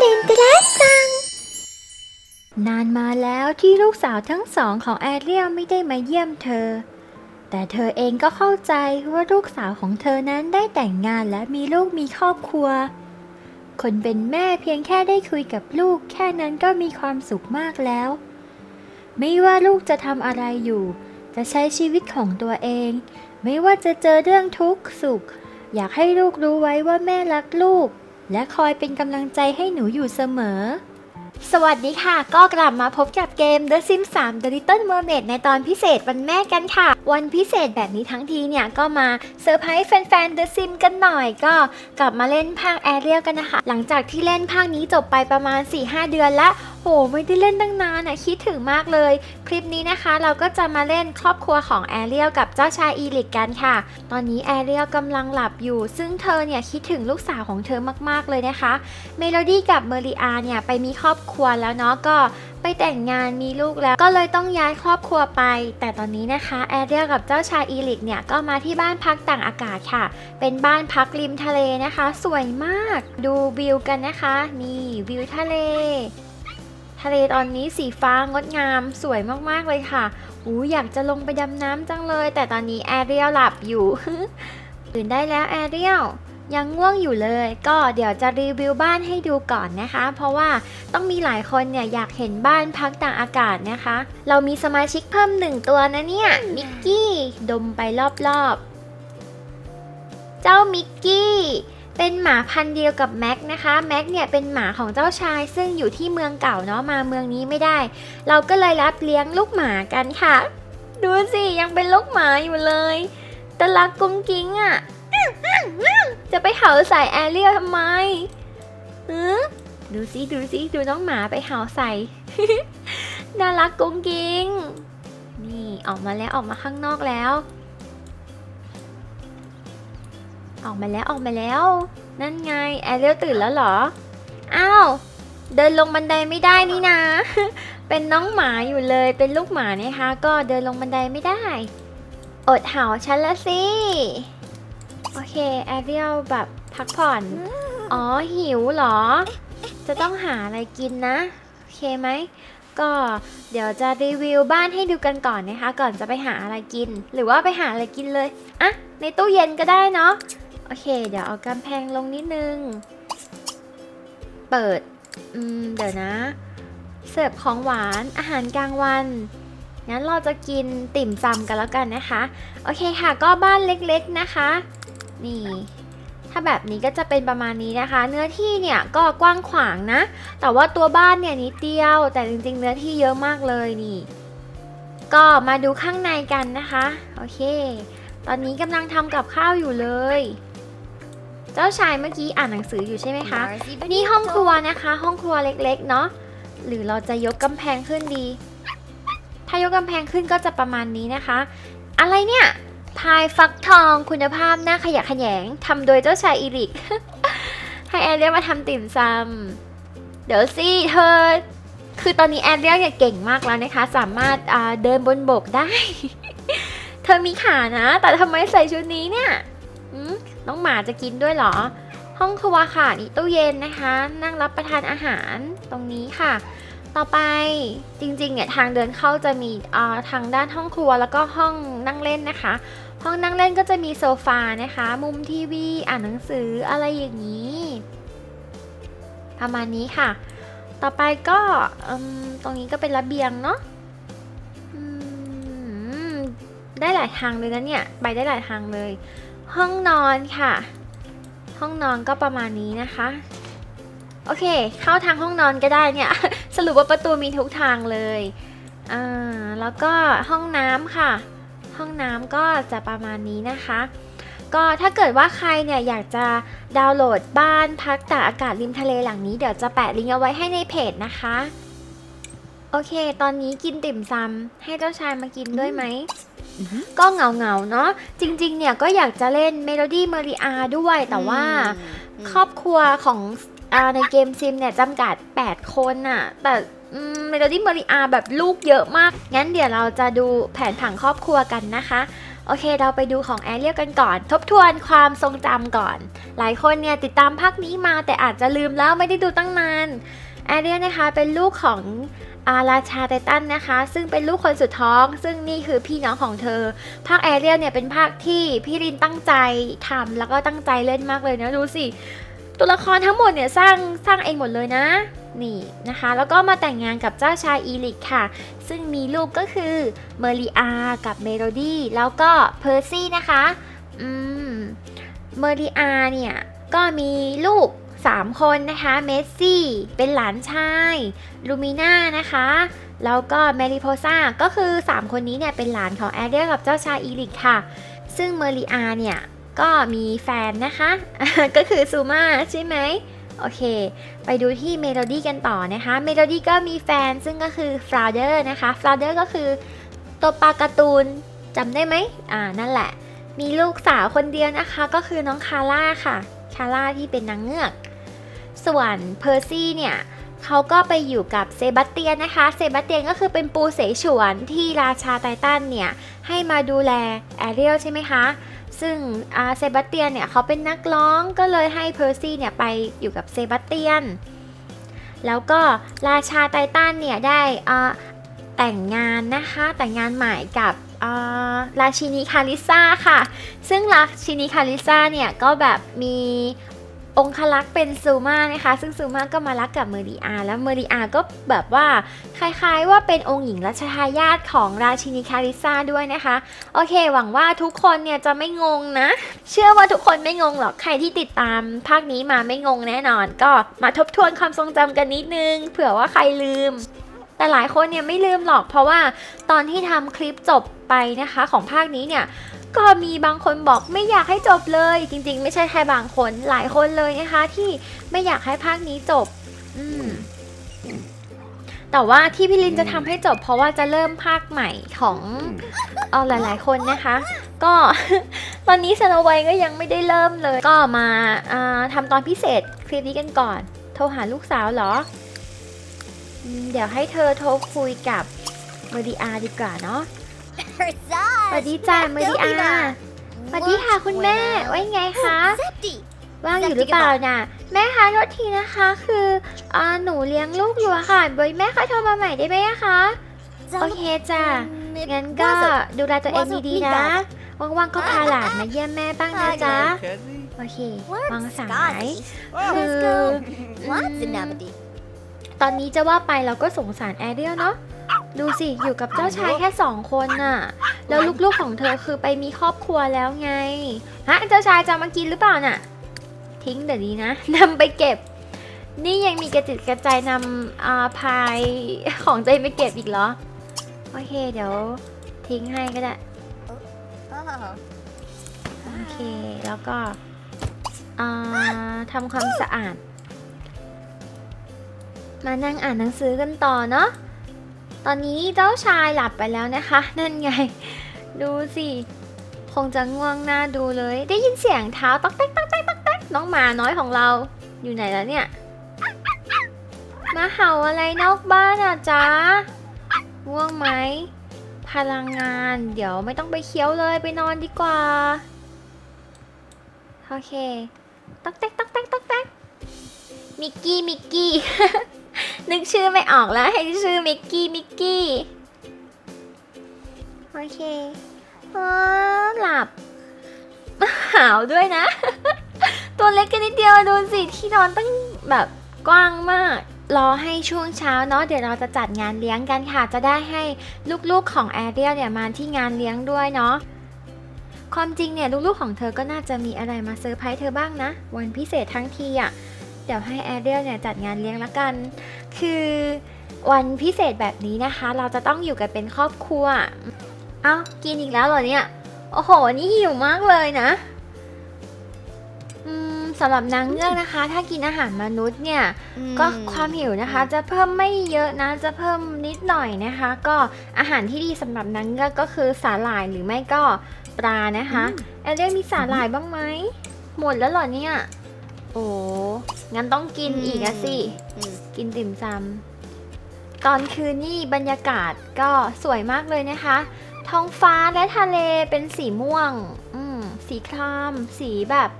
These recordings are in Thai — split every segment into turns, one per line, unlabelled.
ลินตรัสซัง นานมาแล้วที่ลูกสาวทั้งสองของแอเรียลไม่ได้มาเยี่ยมเธอ แต่เธอเองก็เข้าใจว่าลูกสาวของเธอนั้นได้แต่งงานและมีลูกมีครอบครัว คนเป็นแม่เพียงแค่ได้คุยกับลูกแค่นั้นก็มีความสุขมากแล้ว ไม่ว่าลูกจะทำอะไรอยู่ จะใช้ชีวิตของตัวเอง ไม่ว่าจะเจอเรื่องทุกข์สุข อยากให้ลูกรู้ไว้ว่าแม่รักลูก และคอยเป็นกำลังใจให้หนูอยู่เสมอ สวัสดีค่ะ ก็กลับมาพบกับเกม The Sims 3 The Little Mermaid ในตอนพิเศษวันแม่กันค่ะ วันพิเศษแบบนี้ทั้งทีเนี่ย ก็มาเซอร์ไพรส์แฟนๆ The Sims กันหน่อย ก็กลับมาเล่นภาคแอเรียลกันนะคะ หลังจากที่เล่นภาคนี้จบไปประมาณ 4-5 เดือนแล้ว หไม่ได้เล่นตั้งนานอะคิดถึงมากเลย คลิปนี้นะคะเราก็จะมาเล่นครอบครัวของแอเรียลกับเจ้าชายอีลิกกันค่ะ ตอนนี้แอเรียลกำลังหลับอยู่ ซึ่งเธอเนี่ยคิดถึงลูกสาวของเธอมากๆเลยนะคะ เมโลดี้กับเมริอาเนี่ยไปมีครอบครัวแล้วเนาะก็ไปแต่งงานมีลูกแล้วก็เลยต้องย้ายครอบครัวไป แต่ตอนนี้นะคะแอเรียกับเจ้าชายอีลิกเนี่ยก็มาที่บ้านพักต่างอากาศค่ะ เป็นบ้านพักริมทะเลนะคะ สวยมาก ดูวิวกันนะคะ นี่วิวทะเละเลตอนนี้สีฟ้างดงามสวยมากๆเลยค่ะอูอยากจะลงไปดำน้ำจังเลย แต่ตอนนี้แอเรียลหลับอยู่ตื่นได้แล้วแอเรียลยังง่วงอยู่เลย ก็เดี๋ยวจะรีวิวบ้านให้ดูก่อนนะคะ เพราะว่าต้องมีหลายคนเนี่ยอยากเห็นบ้านพักต่างอากาศนะคะ เรามีสมาชิกเพิ่มหนึ่งตัวนะเนี่ยมิกกี้ดมไปรอบๆ เจ้ามิกกี้ เป็นหมาพันธุ์เดียวกับแม็กนะคะแม็กเนี่ยเป็นหมาของเจ้าชาย ซึ่งอยู่ที่เมืองเก่าเนาะมาเมืองนี้ไม่ได้ เราก็เลยรับเลี้ยงลูกหมากันค่ะ ดูสิยังเป็นลูกหมาอยู่เลยแต่รักกุ้งกิ้งอะ่ะจะไปเห่าใส่แอเรียลทำไมหือดูสิดูสิดูน้องหมาไปเห่าใส่น่ารักกุ้งกิ้งนี่ออกมาแล้วออกมาข้างนอกแล้ว ออกมาแล้วออกมาแล้ว นั่นไงแอเรียลตื่นแล้วเหรอ อ้าว เดินลงบันไดไม่ได้นี่นะ เป็นน้องหมาอยู่เลย เป็นลูกหมานะคะ ก็เดินลงบันไดไม่ได้ อดเห่าฉันละสิ โอเคแอเรียลแบบพักผ่อน อ๋อหิวเหรอ จะต้องหาอะไรกินนะ โอเคไหมก็เดี๋ยวจะรีวิวบ้านให้ดูกันก่อนนะคะ ก่อนจะไปหาอะไรกิน หรือว่าไปหาอะไรกินเลยอะในตู้เย็นก็ได้เนาะ โอเค เดี๋ยวเอากำแพงลงนิดนึง เปิด อืม เดี๋ยวนะ เสิร์ฟของหวาน อาหารกลางวันงั้นเราจะกินติ่มซำกันแล้วกันนะคะ โอเคค่ะ ก็บ้านเล็กๆนะคะ นี่ ถ้าแบบนี้ก็จะเป็นประมาณนี้นะคะ เนื้อที่เนี่ยก็กว้างขวางนะ แต่ว่าตัวบ้านเนี่ยนิดเดียว แต่จริงๆ เนื้อที่เยอะมากเลยนี่ ก็มาดูข้างในกันนะคะ โอเค ตอนนี้กำลังทำกับข้าวอยู่เลย เจ้าชายเมื่อกี้อ่านหนังสืออยู่ใช่ไหมคะ นี่ห้องครัวนะคะ ห้องครัวเล็กๆเนาะ หรือเราจะยกกำแพงขึ้นดี ถ้ายกกำแพงขึ้นก็จะประมาณนี้นะคะ อะไรเนี่ยพายฟักทองคุณภาพน่าขยะแขยงทำโดยเจ้าชายอีริก ให้แอนเรียลมาทำติ่มซำเดี๋ยวสิเธอ คือตอนนี้แอนเรียลเนี่ยเก่งมากแล้วนะคะ สามารถอ่าเดินบนบกได้ เธอมีขานะ แต่ทำไมใส่ชุดนี้เนี่ยหืม น้องหมาจะกินด้วยเหรอ ห้องครัวค่ะนี่ตู้เย็นนะคะ นั่งรับประทานอาหารตรงนี้ค่ะ ต่อไปจริงๆเนี่ยทางเดินเข้าจะมีอ่าทางด้านห้องครัวแล้วก็ห้องนั่งเล่นนะคะ ห้องนั่งเล่นก็จะมีโซฟานะคะ มุมทีวีอ่านหนังสืออะไรอย่างนี้ ประมาณนี้ค่ะ ต่อไปก็ตรงนี้ก็เป็นระเบียงเนาะได้หลายทางเลยนะเนี่ย ไปได้หลายทางเลย ห้องนอนค่ะ ห้องนอนก็ประมาณนี้นะคะ โอเค เข้าทางห้องนอนก็ได้เนี่ย สรุปว่าประตูมีทุกทางเลยอ่าแล้วก็ห้องน้ำค่ะ ห้องน้ำก็จะประมาณนี้นะคะ ก็ถ้าเกิดว่าใครเนี่ยอยากจะดาวน์โหลดบ้านพักตากอากาศริมทะเลหลังนี้เดี๋ยวจะแปะลิงก์เอาไว้ให้ในเพจนะคะ โอเค ตอนนี้กินติ่มซำให้เจ้าชายมากินด้วยไหม ก็เหงาเงาๆเนาะจริงๆเนี่ยก็อยากจะเล่นเมโลดี้เมอริอาด้วยแต่ว่าครอบครัวของอาในเกมซิมเนี่ยจำกัด 8 คนน่ะ แต่เมโลดี้เมอริอาแบบลูกเยอะมาก งั้นเดี๋ยวเราจะดูแผนผังครอบครัวกันนะคะโโอเค เราไปดูของแอเรียลกันก่อน ทบทวนความทรงจำก่อน หลายคนเนี่ยติดตามภาคนี้มาแต่อาจจะลืมแล้วไม่ได้ดูตั้งนานแอเรียลนะคะเป็นลูกของ อาราชาไททันนะคะ ซึ่งเป็นลูกคนสุดท้อง ซึ่งนี่คือพี่น้องของเธอ ภาคแอเรียลเนี่ยเป็นภาคที่พี่รินตั้งใจทำแล้วก็ตั้งใจเล่นมากเลยนะดูสิตัวละครทั้งหมดเนี่ยสร้างสร้างเองหมดเลยนะ นี่นะคะ แล้วก็มาแต่งงานกับเจ้าชายอีลิกค่ะ ซึ่งมีลูกก็คือเมอริอากับเมโลดี้แล้วก็เพอร์ซี่นะคะ อืมเมอริอาเนี่ยก็มีลูก 3 คนนะคะเมสซี่เป็นหลานชายลูมิน่านะคะแล้วก็เมริโพซ่าก็คือ 3 คนนี้เนี่ยเป็นหลานของแอเรียกับเจ้าชายอีลิกค่ะ ซึ่งเมริอาเนี่ยก็มีแฟนนะคะ ก็คือซูมาใช่ไหมโอเค ไปดูที่เมโลดี้กันต่อนะคะ เมโลดี้ก็มีแฟนซึ่งก็คือฟลาเดอร์นะคะฟลาเดอร์ก็คือตัวปลาการ์ตูนจำได้ไหมอ่านั่นแหละ มีลูกสาวคนเดียวนะคะ ก็คือน้องคาร่าค่ะ คาร่าที่เป็นนางเงือก ส่วนเพอร์ซี่เนี่ยเขาก็ไปอยู่กับเซบาสเตียนนะคะ เซบาสเตียนก็คือเป็นปูเสฉวนที่ราชาไททันเนี่ยให้มาดูแลแอเรียลใช่ไหมคะ ซึ่งเซบาสเตียนเนี่ยเขาเป็นนักร้องก็เลยให้เพอร์ซี่เนี่ยไปอยู่กับเซบาสเตียน แล้วก็ราชาไททันเนี่ยได้แต่งงานนะคะแต่งงานใหม่กับราชินีคาริซ่าค่ะ ซึ่งราชินีคาริซ่าเนี่ยก็แบบมี องคลักษ์เป็นซูมานะคะ ซึ่งซูมาก็มารักกับเมอริอา แล้วเมอริอาก็แบบว่าคล้ายๆ ว่าเป็นองค์หญิงรัชทายาทของราชินีคาริซาด้วยนะคะ โอเค หวังว่าทุกคนเนี่ยจะไม่งงนะ เชื่อว่าทุกคนไม่งงหรอก ใครที่ติดตามภาคนี้มาไม่งงแน่นอน ก็มาทบทวนความทรงจำกันนิดนึง เผื่อว่าใครลืมแต่หลายคนเนี่ยไม่ลืมหรอกเพราะว่าตอนที่ทำคลิปจบไปนะคะของภาคนี้เนี่ย ก็มีบางคนบอกไม่อยากให้จบเลย จริง ๆ ไม่ใช่แค่บางคนหลายคนเลยนะคะ ที่ไม่อยากให้ภาคนี้จบ อืมแต่ว่าที่พี่ลินจะทำให้จบ เพราะว่าจะเริ่มภาคใหม่ของเออหลาย ๆ คนนะคะ ก็ตอนนี้สโนไวก็ยังไม่ได้เริ่มเลย ก็มาอ่าทำตอนพิเศษคลิปนี้กันก่อน โทรหาลูกสาวเหรอ เดี๋ยวให้เธอโทรคุยกับเมอริอาดีกว่าเนาะ สวัสดีจ้าเมอริอาสวัสดีค่ะคุณแม่ว่ายังไงคะว่างอยู่หรือเปล่าน่ะ แม่คะโทษทีนะคะ คืออ่าหนูเลี้ยงลูกอยู่อะค่ะบอยแม่คะโทรมาใหม่ได้ไหมอะคะโอเคจ้ะงั้นก็ดูแลตัวเองดีๆนะว่างๆก็พาหลานมาเยี่ยมแม่บ้างนะจ๊ะโอเควางสายคือตอนนี้จะว่าไปเราก็สงสารแอเรียลเนาะ ดูสิ อยู่กับเจ้าชายแค่สองคนน่ะ แล้วลูกๆของเธอคือไปมีครอบครัวแล้วไง ฮะ เจ้าชายจะมากินหรือเปล่าน่ะ ทิ้งเดี๋ยวนี้นะนำไปเก็บ นี่ยังมีกระจิตกระจายนำอาพายของใจไปเก็บอีกเหรอ โอเค เดี๋ยวทิ้งให้ก็ได้ โอเค แล้วก็อ่าทำความสะอาด มานั่งอ่านหนังสือกันต่อเนาะ ตอนนี้เจ้าชายหลับไปแล้วนะคะ นั่นไง ดูสิ คงจะง่วงหน้าดูเลย ได้ยินเสียงเท้าต๊อกแต๊กต๊อกแต๊กต๊อกแต๊กน้องหมาน้อยของเรา อยู่ไหนแล้วเนี่ย มาเห่าอะไรนอกบ้านอะจ๊ะง่วงไหม พลังงาน เดี๋ยวไม่ต้องไปเคี้ยวเลยไปนอนดีกว่า โอเคต๊อกแต๊กต๊อกแต๊กต๊อกแต๊กมิกกี้ มิกกี้ นึกชื่อไม่ออกแล้วให้ชื่อมิกกี้มิกกี้ โอเคอ๋อหลับ หาวด้วยนะ ตัวเล็กกันนิดเดียวดูสิที่นอนตั้งแบบกว้างมาก รอให้ช่วงเช้าเนาะเดี๋ยวเราจะจัดงานเลี้ยงกันค่ะ จะได้ให้ลูกๆของแอเรียลเนี่ยมาที่งานเลี้ยงด้วยเนาะความจริงเนี่ยลูกๆของเธอก็น่าจะมีอะไรมาเซอร์ไพรส์เธอบ้างนะ วันพิเศษทั้งทีอะ่ะ เดี๋ยวให้แอเรียลเนี่ยจัดงานเลี้ยงละกัน คือวันพิเศษแบบนี้นะคะ เราจะต้องอยู่กันเป็นครอบครัว เอ้ากินอีกแล้วเหรอเนี่ย โอ้โห นี่หิวมากเลยนะอืมสำหรับนางเงือกนะคะ ถ้ากินอาหารมนุษย์เนี่ย ก็ความหิวนะคะ จะเพิ่มไม่เยอะนะ จะเพิ่มนิดหน่อยนะคะ ก็อาหารที่ดีสำหรับนางเงือกก็คือสาหร่ายหรือไม่ก็ปลานะคะแอลเลียนมีสาหร่ายบ้างไหมหมดแล้วเหรอเนี่ย โอ้งั้นต้องกินอีกอะสิกินติ่มซำตอนคืนนี่บรรยากาศก็สวยมากเลยนะคะ ท้องฟ้าและทะเลเป็นสีม่วง อืม สีคราม สีแบบ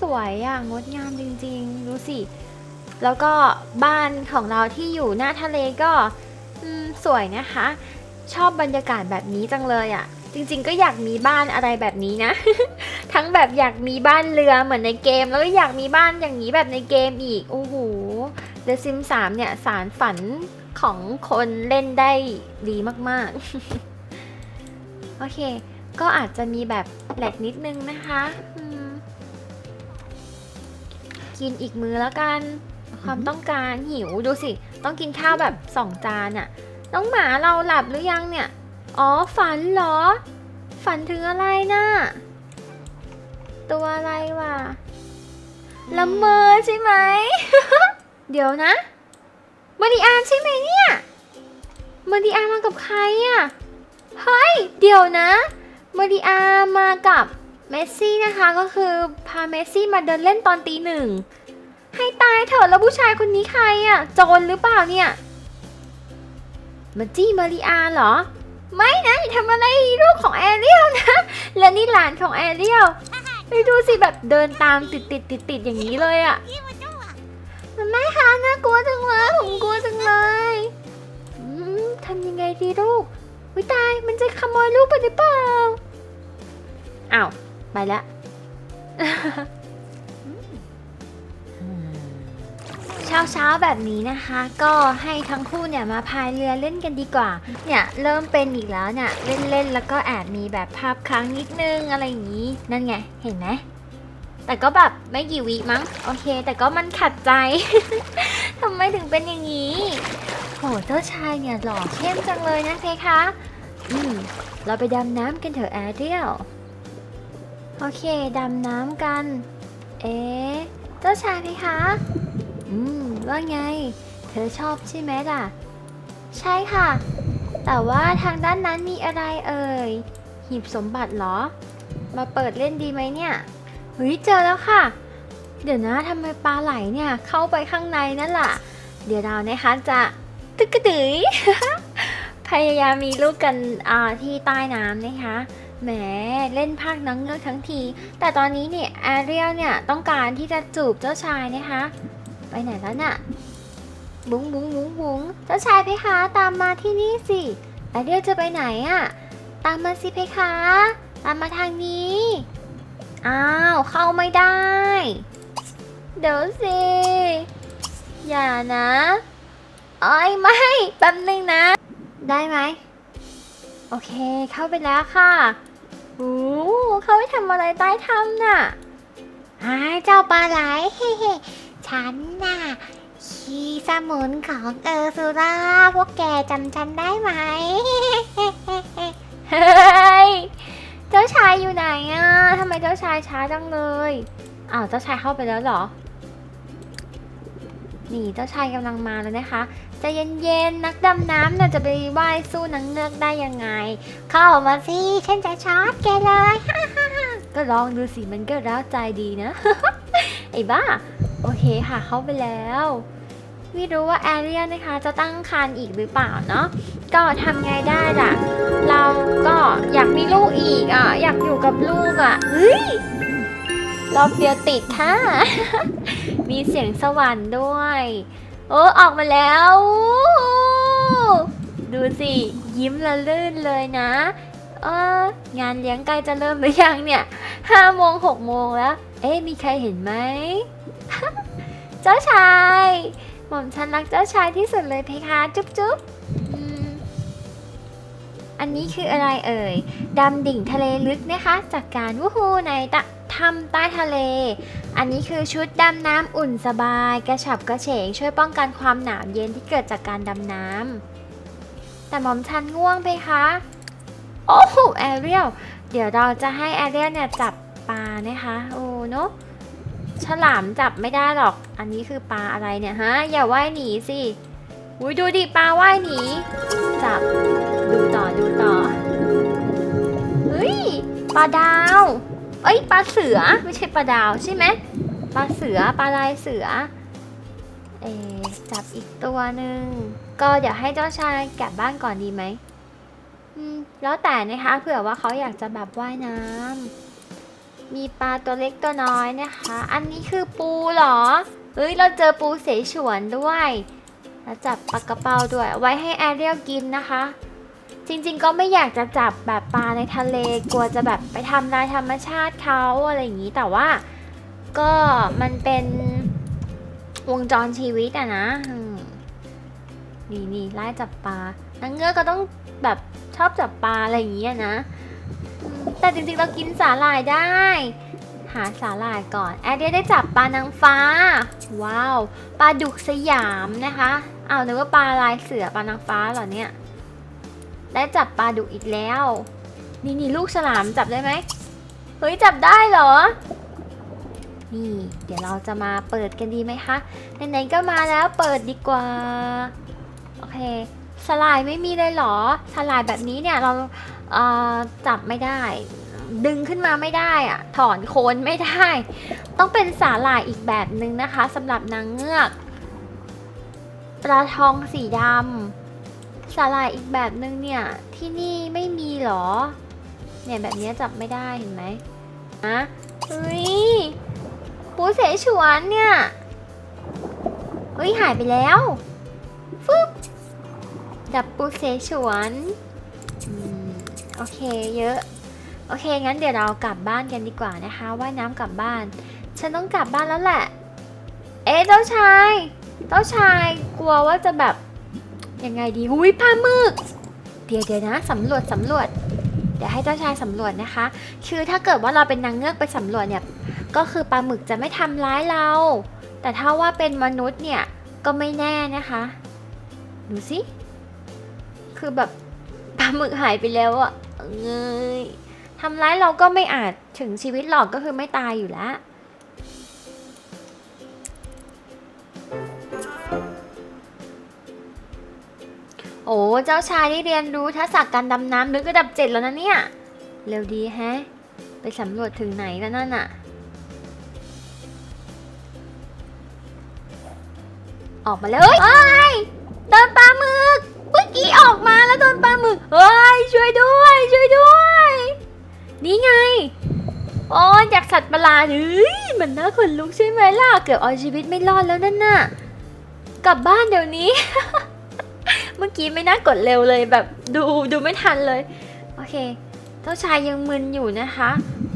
สวยอะงดงามจริงๆ ดูสิ แล้วก็บ้านของเราที่อยู่หน้าทะเลก็ อืม สวยนะคะ ชอบบรรยากาศแบบนี้จังเลยอะ จริงๆก็อยากมีบ้านอะไรแบบนี้นะ ทั้งแบบอยากมีบ้านเรือเหมือนในเกม แล้วก็อยากมีบ้านอย่างนี้แบบในเกมอีก โอ้โห The Sims 3 เนี่ยสารฝันของคนเล่นได้ดีมากๆ โอเค ก็อาจจะมีแบบแหลกนิดนึงนะคะ กินอีกมือแล้วกัน ความต้องการหิวดูสิ ต้องกินข้าวแบบสองจานอะน้องหมาเราหลับหรือยังเนี่ย อ๋อฝันเหรอ ฝันถึงอะไรนะ่ะ ตัวอะไรวะละเมอใช่ไหม เดี๋ยวนะมาริอาใช่ไหมเนี่ยมาริอามากับใครอะเฮ้ย เดี๋ยวนะมาริอามากับเมสซี่นะคะก็คือพาเมสซี่มาเดินเล่นตอนตีหนึ่ง ให้ตายเถอะแล้วผู้ชายคนนี้ใครอะโจรหรือเปล่าเนี่ยมาจี้มาริอาเหรอ ไม่นะอย่าทำอะไรลูกของแอเรียลนะ และนี่หลานของแอเรียลไปดูสิแบบเดินตามติดติดติดติดอย่างนี้เลยอะมันไม่ค่ะน่ากลัวจังเลยผมกลัวจังเลยทำยังไงดีลูกวิตายมันจะขโมยลูกไปหรือเปล่าอ้าวไปละ เช้าเช้าแบบนี้นะคะ ก็ให้ทั้งคู่เนี่ยมาพายเรือเล่นกันดีกว่า เนี่ยเริ่มเป็นอีกแล้วเนี่ยเล่นเล่นแล้วก็แอบมีแบบภาพค้างนิดนึงอะไรอย่างนี้ นั่นไงเห็นไหมแต่ก็แบบไม่กี่วิมั้งโอเค แต่ก็มันขัดใจทำไมถึงเป็นอย่างนี้โหเจ้าชายเนี่ยหล่อเข้มจังเลยนะเพคะ อืมเราไปดำน้ำกันเถอะแอเรียลโอเค ดำน้ำกัน เอ๊เจ้าชายเพคะ อืม ว่าไง เธอชอบใช่ไหมล่ะ ใช่ค่ะ แต่ว่าทางด้านนั้นมีอะไรเอ่ย หีบสมบัติเหรอ มาเปิดเล่นดีไหมเนี่ยเฮ้ยเจอแล้วค่ะ เดี๋ยวนะทำไมปลาไหลเนี่ยเข้าไปข้างในนั่นล่ะ เดี๋ยวเรานะคะจะตึกกระดือยพยายามมีลูกกันที่ใต้น้ำนะคะแหมเล่นภาคนังเงือกทั้งที แต่ตอนนี้เนี่ยแอเรียลเนี่ยต้องการที่จะจูบเจ้าชายนะคะ ไปไหนแล้วน่ะ บุ้งบุ้งบุ้งบุ้งเจ้าชายเพคะตามมาที่นี่สิแอเรียจะไปไหนอะตามมาสิเพคะ ตามมาทางนี้ อ้าว เข้าไม่ได้ เดี๋ยวสิ อย่านะอ้อยไม่แป๊บนึงนะ ได้ไหม โอเค เข้าไปแล้วค่ะโอ้เขาไปทำอะไรใต้ถ้ำน่ะ
หาเจ้าปลาไหลเฮ้ ฉันน่ะชีสมุนของเออร์ซูราพวกแกจำฉันได้ไหม
เฮ้ย เจ้าชายอยู่ไหนอะทำไมเจ้าชายช้าจังเลย อ้าวเจ้าชายเข้าไปแล้วเหรอ นี่เจ้าชายกำลังมาแล้วนะคะใจะเย็นๆนักดำน้ำน่ะจะไปว่ายสู้นังเงือกได้ยังไง
เข้ามาสิฉันจะช็อตแกเลย
ก็ลองดูสิมันก็ร้าวใจดีนะไอ้บ้า โอเคค่ะเข้าไปแล้วไม่รู้ว่าแอเรียนะคะ จะตั้งครรภ์อีกหรือเปล่าเนาะก็ทำไงได้ล่ะ เราก็อยากมีลูกอีกอะ อยากอยู่กับลูกอะเฮ้ยรอบเดียวติดค่ะ มีเสียงสวรรค์ด้วย โอ้ออกมาแล้ว ดูสิ ยิ้มละลื่นเลยนะเอองานเลี้ยงใกล้จะเริ่มหรือยังเนี่ยห้าโมงหกโมงแล้ว เอ๊ะมีใครเห็นไหม เจ้าชาย หม่อมฉันรักเจ้าชายที่สุดเลยเพคะจุ๊บจุ๊บอืมอันนี้คืออะไรเอ่ยดำดิ่งทะเลลึกนะคะ จากการวู้ฮูในตะถ้ำใต้ทะเล อันนี้คือชุดดำน้ำอุ่นสบาย กระฉับกระเฉง ช่วยป้องกันความหนาวเย็นที่เกิดจากการดำน้ำแต่หม่อมฉันง่วงเพคะโอ้โหแอเรียลเดี๋ยวเราจะให้แอเรียลเนี่ยจับปลานะคะ โอ้เนอะ ฉลามจับไม่ได้หรอก อันนี้คือปลาอะไรเนี่ยฮะ อย่าว่ายหนีสิอุ้ยดูดิปลาว่ายหนี จับ ดูต่อดูต่อ เฮ้ยปลาดาว เอ้ยปลาเสือไม่ใช่ปลาดาวใช่ไหมปลาเสือปลาลายเสือ เอจับอีกตัวหนึ่ง ก็เดี๋ยวให้เจ้าชายกลับบ้านก่อนดีไหม แล้วแต่นะคะเผื่อว่าเขาอยากจะแบบว่ายน้ำ มีปลาตัวเล็กตัวน้อยนะคะ อันนี้คือปูเหรอ เฮ้ย เราเจอปูเสฉวนด้วย แล้วจับปลากระเป๋าด้วย ไว้ให้แอเรียลกินนะคะ จริงๆ ก็ไม่อยากจะจับแบบปลาในทะเล กลัวจะแบบไปทำลายธรรมชาติเขาอะไรอย่างนี้ แต่ว่าก็มันเป็นวงจรชีวิตอะนะ นี่นี่ไล่จับปลานางเงือกก็ต้องแบบชอบจับปลาอะไรอย่างนี้นะ แต่จริงๆเรากินสาหร่ายได้ หาสาหร่ายก่อน แอดเดียได้จับปลานางฟ้า ว้าว ปลาดุกสยามนะคะเอานึกว่าปลาลายเสือปลานางฟ้าเหรอเนี่ย ได้จับปลาดุกอีกแล้ว นี่นี่ลูกฉลามจับได้ไหม เฮ้ยจับได้เหรอ นี่เดี๋ยวเราจะมาเปิดกันดีไหมคะ ไหนๆก็มาแล้วเปิดดีกว่า โอเคสลายไม่มีเลยเหรอสลายแบบนี้เนี่ยเรา จับไม่ได้ ดึงขึ้นมาไม่ได้อะถอนโคนไม่ได้ ต้องเป็นสาหร่ายอีกแบบหนึ่งนะคะสำหรับนางเงือกปลาทองสีดำสาหร่ายอีกแบบหนึ่งเนี่ย ที่นี่ไม่มีเหรอ เนี่ยแบบนี้จับไม่ได้เห็นไหมอะเฮ้ยปูเสฉวนเนี่ยเฮ้ยหายไปแล้วฟึบจับปูเสฉวนอืม โอเคเยอะ โอเค งั้นเดี๋ยวเรากลับบ้านกันดีกว่านะคะว่ายน้ำกลับบ้าน ฉันต้องกลับบ้านแล้วแหละ เอ๊ะเจ้าชายเจ้าชายกลัวว่าจะแบบยังไงดีหุยปลาหมึก เดี๋ยวเดี๋ยวนะสำรวจสำรวจ เดี๋ยวให้เจ้าชายสำรวจนะคะ คือถ้าเกิดว่าเราเป็นนางเงือกไปสำรวจเนี่ยก็คือปลาหมึกจะไม่ทำร้ายเรา แต่ถ้าว่าเป็นมนุษย์เนี่ยก็ไม่แน่นะคะ ดูสิ คือแบบปลาหมึกหายไปแล้วอะ เงยทำร้ายเราก็ไม่อาจถึงชีวิตหรอกก็คือไม่ตายอยู่แล้วโอ้เจ้าชายได้เรียนรู้ทักษะการดำน้ำลึกระดับเจ็ดแล้วนะเนี่ย เร็วดีแฮะ ไปสำรวจถึงไหนแล้วนั่นอะออกมาเลยเฮ้ยโดนปลาหมึก เมื่อกี้ออกมาแล้วโดนปลาหมึกเฮ้ยช่วยด้วย นี่ไงโอ้ยจากสัตว์ประหลาดเฮ้ยมันน่าขนลุกใช่ไหมล่ะ เกือบเอาชีวิตไม่รอดแล้วนั่นน่ะ กลับบ้านเดี๋ยวนี้ เมื่อกี้ไม่น่ากดเร็วเลยแบบดูดูไม่ทันเลย โอเค เจ้าชายยังมึนอยู่นะคะ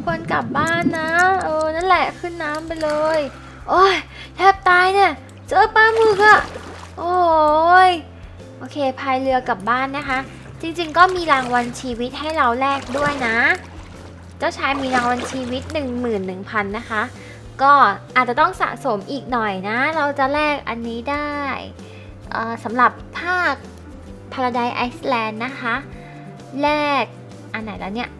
ควรกลับบ้านนะ เออ นั่นแหละขึ้นน้ำไปเลย โอ้ยแทบตายเนี่ย เจอปลาหมึกอะโอ้ยโอเคพายเรือกลับบ้านนะคะ จริงๆก็มีรางวัลชีวิตให้เราแลกด้วยนะ เจ้าชายมีรางวัลชีวิต 11,000 นะคะ ก็อาจจะต้องสะสมอีกหน่อยนะ เราจะแลกอันนี้ได้สำหรับภาค Paradise Iceland นะคะ แลกอันไหนแล้วเนี่ย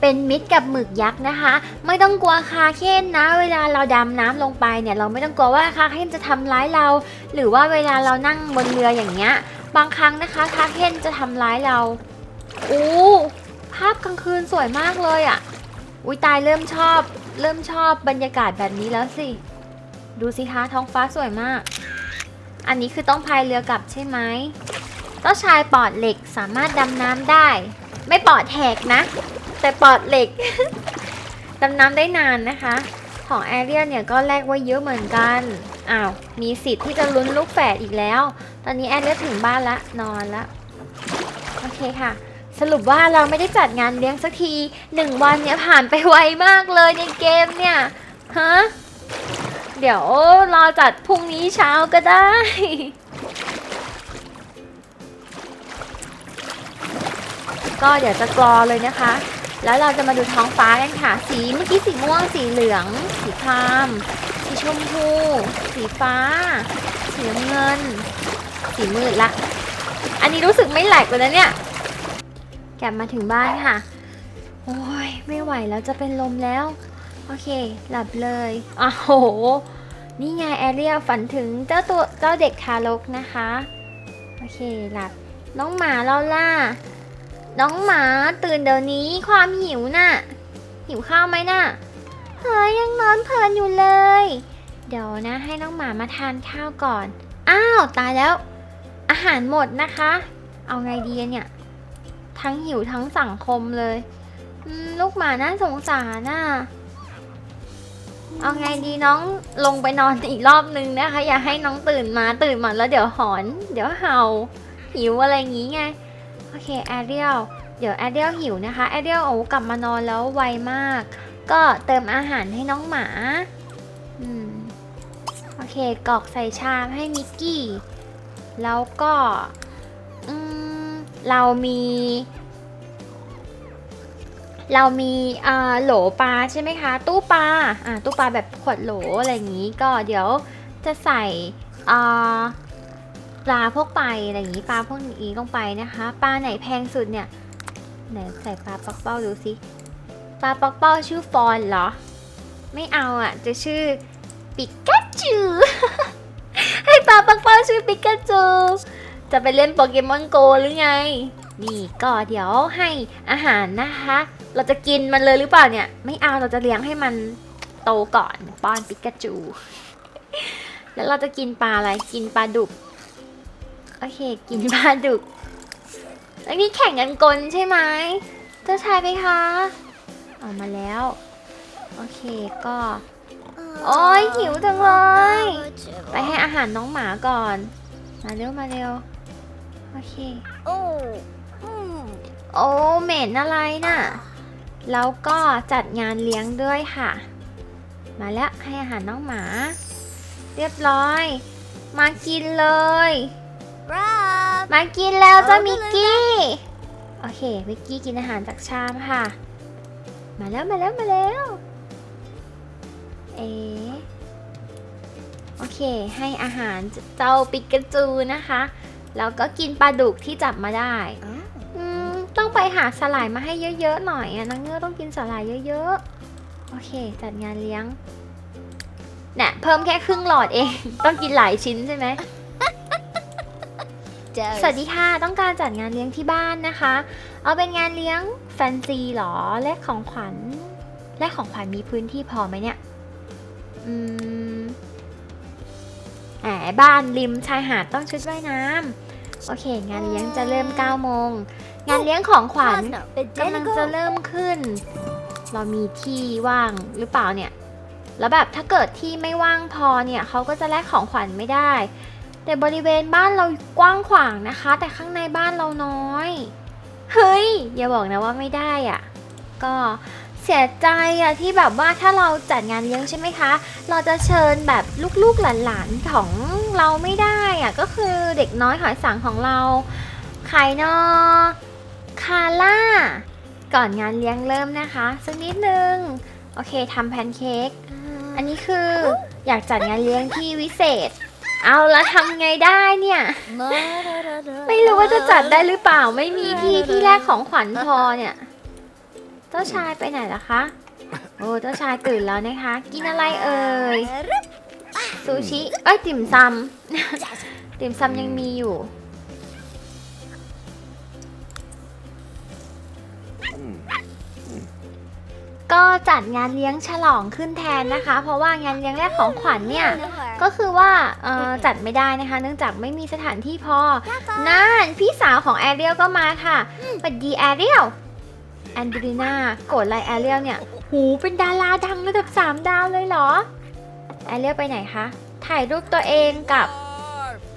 เป็นมิตรกับหมึกยักษ์นะคะ ไม่ต้องกลัวคาเคนนะ เวลาเราดำน้ำลงไปเนี่ย เราไม่ต้องกลัวว่าคาเคนจะทำร้ายเรา หรือว่าเวลาเรานั่งบนเรืออย่างเงี้ย บางครั้งนะคะคาเคนจะทำร้ายเราอู้ภาพกลางคืนสวยมากเลยอะ่ะ อุ้ยตายเริ่มชอบ เริ่มชอบบรรยากาศแบบนี้แล้วสิ ดูสิคะท้องฟ้าสวยมาก อันนี้คือต้องพายเรือกลับใช่ไหมเจ้าชายปอดเหล็กสามารถดำน้ำได้ ไม่ปอดแหกนะ แต่ปอดเหล็ก ดำน้ำได้นานนะคะ ของแอเรียเนี่ยก็แลกไว้เยอะเหมือนกัน อ้าว มีสิทธิ์ที่จะลุ้นลูกแฝดอีกแล้ว ตอนนี้แอเรียถึงบ้านละนอนละ โอเคค่ะ สรุปว่าเราไม่ได้จัดงานเลี้ยงสักทีหนึ่งวันเนี่ยผ่านไปไวมากเลยในเกมเนี่ย ฮะ เดี๋ยวรอจัดพรุ่งนี้เช้าก็ได้ก็เดี๋ยวจะกรอเลยนะคะ แล้วเราจะมาดูท้องฟ้ากันค่ะ สีเมื่อกี้สีม่วง สีเหลือง สีคราม สีชมพู สีฟ้า สีน้ำเงิน สีมืดละ อันนี้รู้สึกไม่แหลกเลยนะเนี่ย กลับมาถึงบ้านค่ะ โอ้ยไม่ไหวแล้วจะเป็นลมแล้ว โอเค หลับเลยอ้าวโห นี่ไงแอเรียฝันถึงเจ้าตัวเจ้าเด็กทารกนะคะ โอเคหลับ น้องหมาเราล่ะ น้องหมาตื่นเดี๋ยวนี้ความหิวน่ะ หิวข้าวไหมน่ะเฮ้ยยังนอนเพลินอยู่เลย เดี๋ยวนะ ให้น้องหมามาทานข้าวก่อน อ้าวตายแล้ว อาหารหมดนะคะ เอาไงดีเนี่ย ทั้งหิวทั้งสังคมเลยลูกหมาน่าสงสารน่ะเอาไงดีน้องลงไปนอนอีกรอบนึงนะคะ อย่าให้น้องตื่นมาตื่นมาแล้วเดี๋ยวหอน เดี๋ยวเห่าหิวอะไรอย่างงี้ไง โอเคแอเรียลเดี๋ยวแอเรียลหิวนะคะแอเรียลโอ้กลับมานอนแล้วไวมาก ก็เติมอาหารให้น้องหมาอืมโอเคกรอกใส่ชามให้มิกกี้ แล้วก็อืมเรามี เรามีอ่าโหลปลาใช่ไหมคะ ตู้ปลาอ่าตู้ปลาแบบขวดโหลอะไรอย่างนี้ก็เดี๋ยวจะใส่อ่า ลาพวกไปอะไรอย่างนี้ปลาพวกนี้ลงไปนะคะ ปลาไหนแพงสุดเนี่ยไหนใส่ปลาปักเป้าดูสิปลาปักเป้าชื่อฟอนเหรอ ไม่เอาอะ จะชื่อปิกาจูให้ปลาปักเป้าชื่อปิกาจูจะไปเล่นโปเกมอนโกหรือไง นี่ก็เดี๋ยวให้อาหารนะคะ เราจะกินมันเลยหรือเปล่าเนี่ย ไม่เอาเราจะเลี้ยงให้มันโตก่อนป้อนปิกาจู แล้วเราจะกินปลาอะไร กินปลาดุก โอเค กินปลาดุกอันนี้แข่งกันกลใช่ไหมเจ้าชายไปคะออกมาแล้ว โอเคก็ โอ๊ยหิวจังเลย ไปให้อาหารน้องหมาก่อน มาเร็วมาเร็ว โอเค
โอ้
โอ้เหม็นอะไรน่ะ แล้วก็จัดงานเลี้ยงด้วยค่ะ มาแล้วให้อาหารน้องหมา เรียบร้อย มากินเลย
ครับ
มากินแล้วเจ้า
เอาไป
มิก
เลย
กี้ โอเค มิกกี้กินอาหารจากชามค่ะ มาแล้วมาแล้วมาแล้ว เอ๋โอเค ให้อาหารเจ้าปิกาจูนะคะ แล้วก็กินปลาดุกที่จับมาได้
อ๋อ
อืมต้องไปหาสลายมาให้เยอะๆหน่อยอะนางเงือกต้องกินสลายเยอะๆ โอเค จัดงานเลี้ยงเนี่ยเพิ่มแค่ครึ่งหลอดเอง ต้องกินหลายชิ้นใช่ไหม
เจอ
สวัสดีค่ะ ต้องการจัดงานเลี้ยงที่บ้านนะคะ เอาเป็นงานเลี้ยงแฟนซีหรอ แลกของขวัญ แลกของขวัญมีพื้นที่พอไหมเนี่ย อืมแหมบ้านริมชายหาดต้องชุดว่ายน้ำ โอเค งานเลี้ยงจะเริ่ม9โมง งานเลี้ยงของขวัญ
เป็นเจ
กำลั
น
ง
ก็
จะเริ่มขึ้น เรามีที่ว่างหรือเปล่าเนี่ย แล้วแบบถ้าเกิดที่ไม่ว่างพอเนี่ยเขาก็จะแลกของขวัญไม่ได้ แต่บริเวณบ้านเรากว้างขวางนะคะ แต่ข้างในบ้านเราน้อย เฮ้ย อย่าบอกนะว่าไม่ได้อะ่ะ ก็เสียใจอะที่แบบว่าถ้าเราจัดงานเลี้ยงใช่ไหมคะ เราจะเชิญแบบลูกๆหลานๆของเราไม่ได้อะ่ะก็คือเด็กน้อยหอยสังของเราใครนาะคาร่า ก่อนงานเลี้ยงเริ่มนะคะสักนิดนึง โอเคทำแพนเค้ก อันนี้คืออยากจัดงานเลี้ยงที่วิเศษ เอาแล้วทำไงได้เนี่ย ไม่รู้ว่าจะจัดได้หรือเปล่าไม่มีที่ที่แรกของขวัญพอเนี่ย เจ้าชายไปไหนล่ะคะ โอ้เจ้าชายตื่นแล้วนะคะ กินอะไรเอ่ยซูชิเอ้ยติ่มซำติ่มซำยังมีอยู่ ก็จัดงานเลี้ยงฉลองขึ้นแทนนะคะ เพราะว่างานเลี้ยงแรกของขวัญเนี่ยก็คือว่าเอ่อจัดไม่ได้นะคะ เนื่องจากไม่มีสถานที่พอนั่นพี่สาวของแอเรียลก็มาค่ะสวัสดีแอเรียลแอนเดรีนาโกรธไรแอเรียลเนี่ย หูเป็นดาราดังระดับ 3 ดาวเลยเหรอ แอเรียลไปไหนคะ ถ่ายรูปตัวเองกับ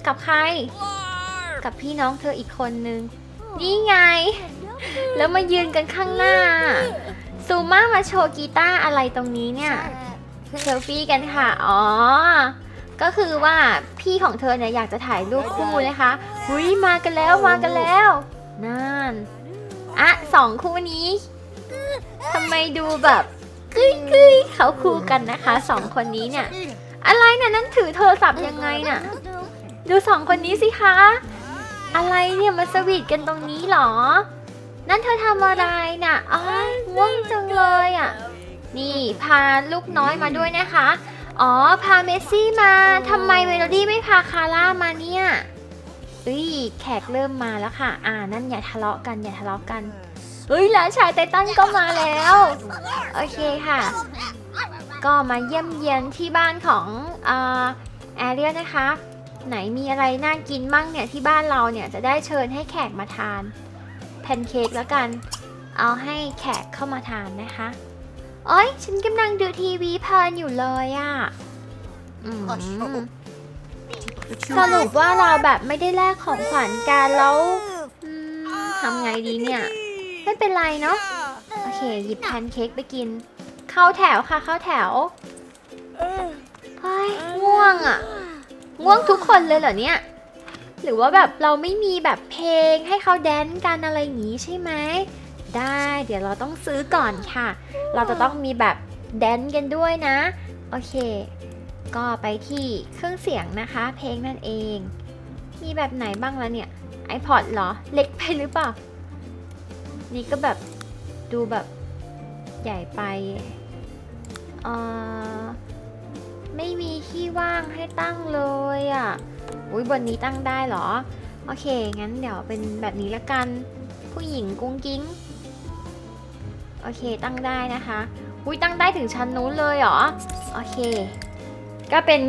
กับใคร กับพี่น้องเธออีกคนนึง นี่ไง แล้วมายืนกันข้างหน้า ซูมามาโชว์กีตาร์อะไรตรงนี้เนี่ยเซลฟี่กันค่ะ อ๋อ ก็คือว่าพี่ของเธอเนี่ยอยากจะถ่ายรูปคู่นะคะหุยมากันแล้วมากันแล้วนั่นอะสองคู่นี้ทำไมดูแบบกึ้ยกึ้ยเขาคู่กันนะคะสองคนนี้เนี่ย อะไรเนี่ยนั่นถือโทรศัพท์ยังไงน่ะ ดูสองคนนี้สิคะ อะไรเนี่ยมาสวีทกันตรงนี้เหรอ นั่นเธอทำอะไรน่ะอ้ายง่วงจังเลยอะ นี่พาลูกน้อยมาด้วยนะคะ อ๋อ พาเมสซี่มาทำไมเมโลดี้ไม่พาคาร่ามาเนี่ยเอ้ยแขกเริ่มมาแล้วค่ะ อ่า นั่นอย่าทะเลาะกันอย่าทะเลาะกันเฮ้ยแล้วชายไตตันก็มาแล้ว โอเคค่ะ ก็มาเยี่ยมเยียนที่บ้านของอ่าแอเรียลนะคะ ไหนมีอะไรน่ากินมั่งเนี่ยที่บ้านเราเนี่ยจะได้เชิญให้แขกมาทาน แพนเค้กแล้วกัน เอาให้แขกเข้ามาทานนะคะโอ้ยฉันกำลังดูทีวีเพลินอยู่เลยอะ่ะอืมสรุปว่าเราแบบไม่ได้แลกของขวัญกันแล้วอืมทำไงดีเนี่ย ไม่เป็นไรเนาะโอเค หยิบแพนเค้กไปกิน เข้าแถวค่ะ เข้าแถวเฮ้ยง่วงอะ่ะ ง่วงทุกคนเลยเหรอเนี่ย หรือว่าแบบเราไม่มีแบบเพลงให้เขาแดนซ์กันอะไรอย่างนี้ใช่ไหมได้เดี๋ยวเราต้องซื้อก่อนค่ะ เราจะต้องมีแบบแดนซ์กันด้วยนะ โอเค ก็ไปที่เครื่องเสียงนะคะ เพลงนั่นเอง มีแบบไหนบ้างแล้วเนี่ย iPod เหรอ เล็กไปหรือเปล่า นี่ก็แบบดูแบบใหญ่ไป เออไม่มีที่ว่างให้ตั้งเลยอะ่ะ อุ้ยบนนี้ตั้งได้เหรอ โอเค งั้นเดี๋ยวเป็นแบบนี้ละกัน ผู้หญิงกุ้งกิ้ง โอเค ตั้งได้นะคะ อุ้ยตั้งได้ถึงชั้นนู้นเลยเหรอ โอเค ก็เป็น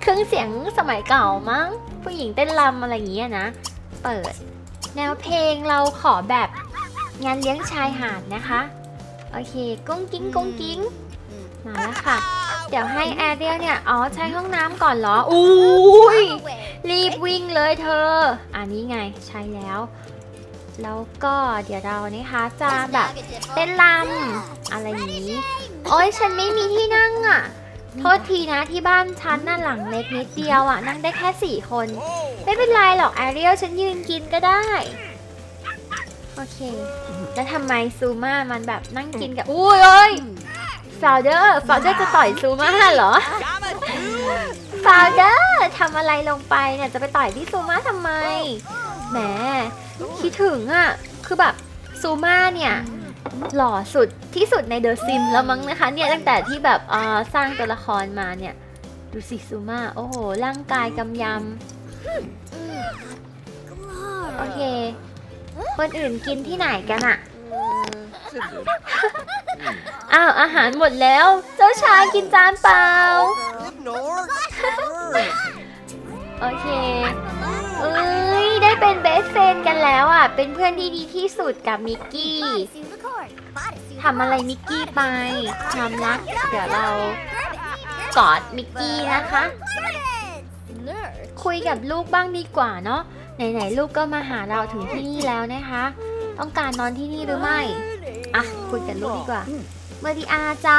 เครื่องเสียงสมัยเก่ามั้ง ผู้หญิงเต้นรำอะไรอย่างเงี้ยนะ เปิด แนวเพลงเราขอแบบงานเลี้ยงชายหาดนะคะ โอเค กุ้งกิ้งกุ้งกิ้ง มาแล้วค่ะ เดี๋ยวให้แอรเรียลเนี่ย อ๋อ ใช้ห้องน้ำก่อนเหรอ อุ้ยรีบวิ่งเลยเธอ อันนี้ไงใช้แล้ว แล้วก็เดี๋ยวเรานะคะจะแบบเต้นรำอะไรอย่างนี้ โอ้ยฉันไม่มีที่นั่งอะ โทษทีนะที่บ้านฉันน่ะหลังเล็กนิดเดียวอะ นั่งได้แค่สี่คน ไม่เป็นไรหรอกแอเรียลฉันยืนกินก็ได้โอเค แล้วทำไมซูมามันแบบนั่งกินกับ อุ้ยเอ้ย ฟาวเดอร์ฟาวเดอร์จะต่อยซูมาเหรอฟาวเดอร์ทำอะไรลงไปเนี่ยจะไปต่อยที่ซูมาทำไมแหมคิดถึงอะ่ะคือแบบซูมาเนี่ยหล่อสุดที่สุดในเดอะซิมแล้วมั้งนะคะเนี่ยตั้งแต่ที่แบบอ่อสร้างตัวละครมาเนี่ย ดูสิซูมาโอ้โห ร่างกายกำยำโอเค คนอื่นกินที่ไหนกันอะ อ้าวอาหารหมดแล้ว เจ้าชายกินจานเปล่า โอเค เอ้ย ได้เป็นเบสเฟนกันแล้วอะ เป็นเพื่อนที่ดีที่สุดกับมิกกี้ ทำอะไรมิกกี้ไปความรัก เดี๋ยวเรากอดมิกกี้นะคะ คุยกับลูกบ้างดีกว่าเนาะ ไหนๆลูกก็มาหาเราถึงที่นี่แล้วนะคะ ต้องการนอนที่นี่หรือไม่ อะคุยกับลูกดีกว่าเมอริอาจ้า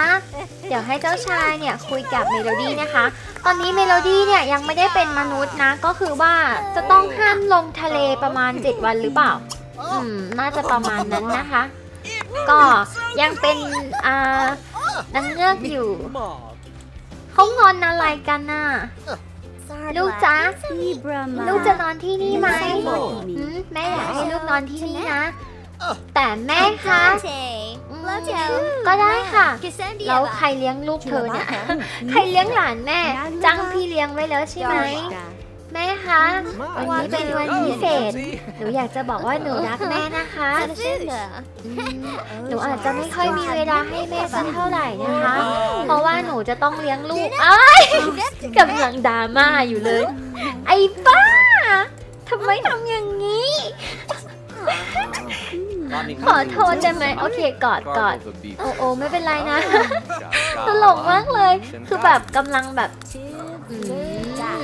เดี๋ยวให้เจ้าชายเนี่ยคุยกับเมโลดี้นะคะ ตอนนี้เมโลดี้เนี่ยยังไม่ได้เป็นมนุษย์นะ ก็คือว่าจะต้องห้ามลงทะเลประมาณ 7 วันหรือเปล่า อืม น่าจะประมาณนั้นนะคะ ก็ยังเป็นอ่านางเงือกอยู่ เขางอนอะไรกันน่ะลูกจ๊ะลูกจะนอนที่นี่ไหมอืมแม่อยากให้ลูกนอนที่นี่นะ แต่แม่คะอืมก็ได้ค่ะแล้วใครเลี้ยงลูกเธอเนี่ย ใครเลี้ยงหลานแม่ จ้างพี่เลี้ยงไว้แล้วใช่ไหม แม่คะ วันนี้เป็นวันพิเศษ หนูอยากจะบอกว่าหนูรักแม่นะคะอืมหนูอาจจะไม่ค่อยมีเวลาให้แม่สักเท่าไหร่นะคะ เพราะว่าหนูจะต้องเลี้ยงลูกอ้ายกำลังดราม่าอยู่เลย ไอ้บ้าทำไมทำอย่างนี้ ขอโทษได้ไหมโอเคกอดกอดโอ้โอไม่เป็นไรนะ ตลกมากเลย คือแบบกำลังแบบอืม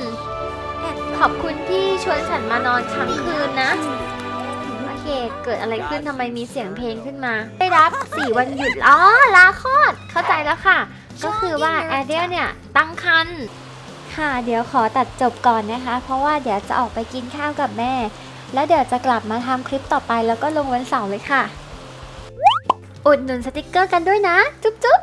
ขอบคุณที่ชวนฉันมานอนค้างคืนนะ โอเค เกิดอะไรขึ้นทำไมมีเสียงเพลงขึ้นมา ได้รับ4วันหยุด อ๋อ ลาคลอด เข้าใจแล้วค่ะ ก็คือว่าแอเดียเนี่ย ตั้งครรภ์ค่ะ เดี๋ยวขอตัดจบก่อนนะคะ เพราะว่าเดี๋ยวจะออกไปกินข้าวกับแม่ แล้วเดี๋ยวจะกลับมาทำคลิปต่อไปแล้วก็ลงวันเสาร์เลยค่ะ อุดหนุนสติกเกอร์กันด้วยนะ จุ๊บจุ๊บ